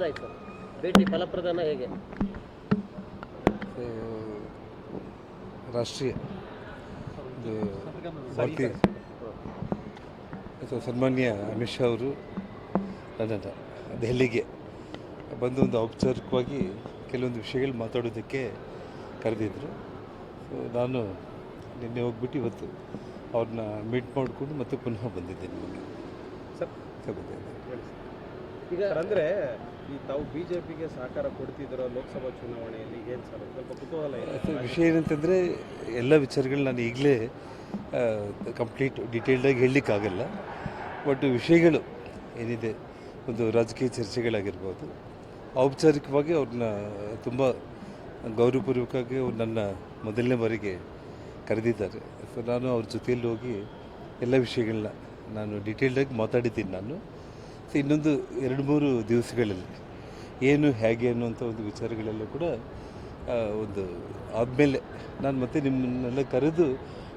ಆಯ್ತು ಭೇಟಿ ಫಲಪ್ರದಾನ ಹೇಗೆ? ಸೊ, ರಾಷ್ಟ್ರೀಯ. ಸನ್ಮಾನ್ಯ ಅಮಿತ್ ಶಾ ಅವರು ನನ್ನ ದೆಹಲಿಗೆ ಬಂದು ಒಂದು ಔಪಚಾರಿಕವಾಗಿ ಕೆಲವೊಂದು ವಿಷಯಗಳು ಮಾತಾಡೋದಕ್ಕೆ ಕರೆದಿದ್ದರು ಸೊ ನಾನು ನಿನ್ನೆ ಹೋಗ್ಬಿಟ್ಟು ಇವತ್ತು ಅವ್ರನ್ನ ಮೀಟ್ ಮಾಡಿಕೊಂಡು ಮತ್ತೆ ಪುನಃ ಬಂದಿದ್ದೇನೆ ನಿಮಗೆ. ಸರ್ ಬಂದಿದ್ದೆ ಈಗ ಸರ್ ಅಂದರೆ ಈ ತಾವು ಬಿಜೆಪಿಗೆ ಸಹಕಾರ ಕೊಡ್ತಿದ್ದೀರೋ ಲೋಕಸಭಾ ಚುನಾವಣೆಯಲ್ಲಿ ಏನು ಸರ್? ಸ್ವಲ್ಪ ಕುತೂಹಲ ಇದೆ. ವಿಷಯ ಏನಂತಂದರೆ ಎಲ್ಲ ವಿಚಾರಗಳು ನಾನು ಈಗಲೇ ಕಂಪ್ಲೀಟ್ ಡೀಟೇಲ್ಡಾಗಿ ಹೇಳಲಿಕ್ಕಾಗಲ್ಲ. ಬಟ್ ವಿಷಯಗಳು ಏನಿದೆ, ಒಂದು ರಾಜಕೀಯ ಚರ್ಚೆಗಳಾಗಿರ್ಬೋದು, ಔಪಚಾರಿಕವಾಗಿ ಅವ್ರನ್ನ ತುಂಬ ಗೌರವಪೂರ್ವಕವಾಗಿ ಅವ್ರು ನನ್ನ ಮೊದಲನೇ ಬಾರಿಗೆ ಕರೆದಿದ್ದಾರೆ. ಸೊ ನಾನು ಅವ್ರ ಜೊತೆಯಲ್ಲಿ ಹೋಗಿ ಎಲ್ಲ ವಿಷಯಗಳನ್ನ ನಾನು ಡೀಟೇಲ್ಡಾಗಿ ಮಾತಾಡಿದ್ದೀನಿ ನಾನು. ಸೊ ಇನ್ನೊಂದು ಎರಡು ಮೂರು ದಿವಸಗಳಲ್ಲಿ ಏನು ಹೇಗೆ ಅನ್ನುವಂಥ ಒಂದು ವಿಚಾರಗಳೆಲ್ಲ ಕೂಡ ಒಂದು ಆದಮೇಲೆ ನಾನು ಮತ್ತೆ ನಿಮ್ಮನ್ನೆಲ್ಲ ಕರೆದು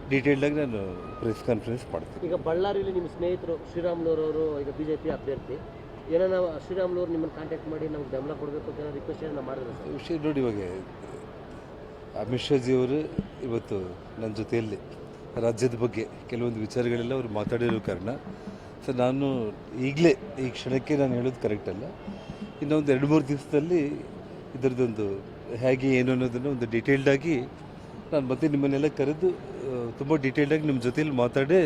ಡೀಟೇಲ್ಡಾಗಿ ನಾನು ಪ್ರೆಸ್ ಕಾನ್ಫರೆನ್ಸ್ ಮಾಡ್ತೀನಿ. ಈಗ ಬಳ್ಳಾರಿಯಲ್ಲಿ ನಿಮ್ಮ ಸ್ನೇಹಿತರು ಶ್ರೀರಾಮ್ಲೂರವರು ಈಗ ಬಿ ಜೆ ಪಿ ಅಭ್ಯರ್ಥಿ ಏನಾರ ಶ್ರೀರಾಮ್ಲೂರು ನಿಮ್ಮನ್ನು ಕಾಂಟ್ಯಾಕ್ಟ್ ಮಾಡಿ ನಮ್ಗೆ ಬೆಂಬಲ ಕೊಡಬೇಕು ಅಂತ ಏನೋ ರಿಕ್ವೆಸ್ಟ್ ಏನೋ ಮಾಡಿದ್ರೆ ವಿಷಯ ನೋಡಿ ಇವಾಗ ಅಮಿತ್ ಶಾಜಿಯವರು ಇವತ್ತು ನನ್ನ ಜೊತೆಯಲ್ಲಿ ರಾಜ್ಯದ ಬಗ್ಗೆ ಕೆಲವೊಂದು ವಿಚಾರಗಳೆಲ್ಲ ಅವರು ಮಾತಾಡಿರೋ ಕಾರಣ ಸೊ ನಾನು ಈಗಲೇ ಈ ಕ್ಷಣಕ್ಕೆ ನಾನು ಹೇಳೋದು ಕರೆಕ್ಟ್ ಅಲ್ಲ. ಇನ್ನೊಂದು ಎರಡು ಮೂರು ದಿವಸದಲ್ಲಿ ಇದರದ್ದೊಂದು ಹೇಗೆ ಏನು ಅನ್ನೋದನ್ನು ಒಂದು ಡೀಟೇಲ್ಡಾಗಿ ನಾನು ಮತ್ತೆ ನಿಮ್ಮನ್ನೆಲ್ಲ ಕರೆದು ತುಂಬ ಡೀಟೇಲ್ಡಾಗಿ ನಿಮ್ಮ ಜೊತೆಯಲ್ಲಿ ಮಾತಾಡೇ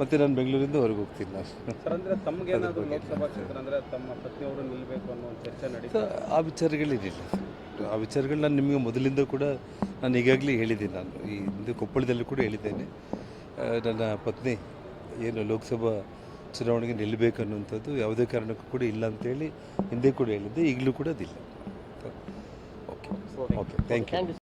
ಮತ್ತೆ ನಾನು ಬೆಂಗಳೂರಿಂದ ಹೊರಗೆ ಹೋಗ್ತೀನಿ ನಾನು. ಸರ್ ಅಂದರೆ ತಮಗೇನಾದರೂ ಲೋಕಸಭಾ ಕ್ಷೇತ್ರ ಅಂದರೆ ತಮ್ಮ ಪತ್ನಿಯವರು ನಿಲ್ಲಬೇಕು ಅನ್ನೋ ಚರ್ಚೆ ಸೊ ನಡೀತಾ ಆ ವಿಚಾರಗಳೇನಿಲ್ಲ. ಆ ವಿಚಾರಗಳು ನಾನು ನಿಮಗೆ ಮೊದಲಿಂದ ಕೂಡ ನಾನು ಈಗಾಗಲೇ ಹೇಳಿದ್ದೀನಿ. ನಾನು ಈ ಹಿಂದೆ ಕೊಪ್ಪಳದಲ್ಲೂ ಕೂಡ ಹೇಳಿದ್ದೇನೆ. ನನ್ನ ಪತ್ನಿ ಏನು ಲೋಕಸಭಾ ಚುನಾವಣೆಗೆ ನಿಲ್ಲಬೇಕು ಅನ್ನುವಂಥದ್ದು ಯಾವುದೇ ಕಾರಣಕ್ಕೂ ಕೂಡ ಇಲ್ಲ ಅಂತೇಳಿ ಹಿಂದೆ ಕೂಡ ಹೇಳಿದ್ದೆ ಈಗಲೂ ಕೂಡ ಅದಿಲ್ಲ. Okay okay thank you thank you